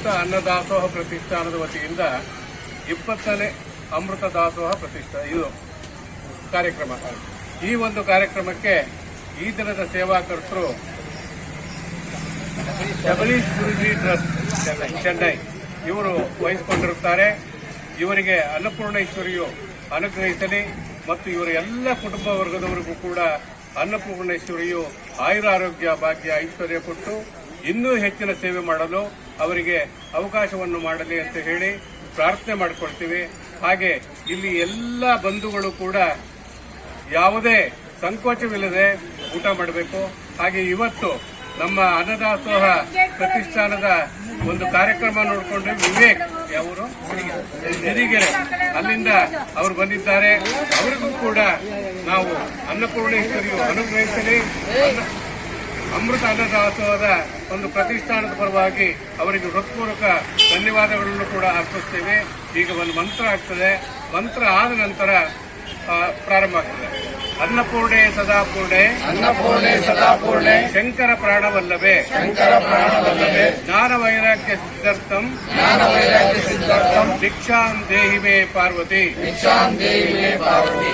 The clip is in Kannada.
ಅನ್ನದಾಸೋಹ ಪ್ರತಿಷ್ಠಾನದ ವತಿಯಿಂದ ಇಪ್ಪತ್ತನೇ ಅಮೃತ ದಾಸೋಹ ಪ್ರತಿಷ್ಠಾ, ಇದು ಕಾರ್ಯಕ್ರಮ. ಈ ಒಂದು ಕಾರ್ಯಕ್ರಮಕ್ಕೆ ಈ ದಿನದ ಸೇವಾಕರ್ತರು ಜಗಲೀಶ್ ಗುರುಜಿ ಟ್ರಸ್ಟ್, ಚೆನ್ನೈ. ಇವರು ವಹಿಸಿಕೊಂಡಿರುತ್ತಾರೆ. ಇವರಿಗೆ ಅನ್ನಪೂರ್ಣೇಶ್ವರಿಯು ಅನುಗ್ರಹಿಸಲಿ ಮತ್ತು ಇವರ ಎಲ್ಲ ಕುಟುಂಬ ವರ್ಗದವರಿಗೂ ಕೂಡ ಅನ್ನಪೂರ್ಣೇಶ್ವರಿಯು ಆಯುರಾರೋಗ್ಯ ಭಾಗ್ಯ ಐಶ್ವರ್ಯ ಕೊಟ್ಟು ಇನ್ನೂ ಹೆಚ್ಚಿನ ಸೇವೆ ಮಾಡಲು ಅವರಿಗೆ ಅವಕಾಶವನ್ನು ಮಾಡಲಿ ಅಂತ ಹೇಳಿ ಪ್ರಾರ್ಥನೆ ಮಾಡಿಕೊಳ್ತೀವಿ. ಹಾಗೆ ಇಲ್ಲಿ ಎಲ್ಲ ಬಂಧುಗಳು ಕೂಡ ಯಾವುದೇ ಸಂಕೋಚವಿಲ್ಲದೆ ಊಟ ಮಾಡಬೇಕು. ಹಾಗೆ ಇವತ್ತು ನಮ್ಮ ಅನ್ನದಾಸೋಹ ಪ್ರತಿಷ್ಠಾನದ ಒಂದು ಕಾರ್ಯಕ್ರಮ ನೋಡಿಕೊಂಡು ವಿವೇಕ್ ಯಾವರು ಸಿರಿಗೆರೆ ಅಲ್ಲಿಂದ ಅವರು ಬಂದಿದ್ದಾರೆ. ಅವರಿಗೂ ಕೂಡ ನಾವು ಅನ್ನಪೂರ್ಣೇಶ್ವರಿಯು ಅನುಗ್ರಹಿಸಲಿ. ಅಮೃತ ಅನ್ನದಾಸೋಹದ ಒಂದು ಪ್ರತಿಷ್ಠಾನದ ಪರವಾಗಿ ಅವರಿಗೆ ಹೃತ್ಪೂರ್ವಕ ಧನ್ಯವಾದಗಳನ್ನು ಕೂಡ ಅರ್ಪಿಸ್ತೇವೆ. ಈಗ ಒಂದು ಮಂತ್ರ ಆಗ್ತದೆ. ಮಂತ್ರ ಆದ ನಂತರ ಪ್ರಾರಂಭ ಆಗ್ತದೆ. ಅನ್ನಪೂರ್ಣೆ ಸದಾಪೂರ್ಣೆ. ಅನ್ನಪೂರ್ಣೆ ಸದಾಪೂರ್ಣೆ. ಶಂಕರ ಪ್ರಾಣವಲ್ಲವೇ ಶಂಕರ ಪ್ರಾಣವಲ್ಲವೇ ಜ್ಞಾನ ವೈರಾಗ್ಯ ಸಿದ್ಧಾರ್ಥಂ. ಜ್ಞಾನ ವೈರಾಗ್ಯ ಸಿದ್ಧಾರ್ಥಂ ದೀಕ್ಷಾಂ ದೇಹಿ ಮೇ ಪಾರ್ವತಿ. ದೀಕ್ಷಾಂ ದೇಹಿ ಮೇ ಪಾರ್ವತಿ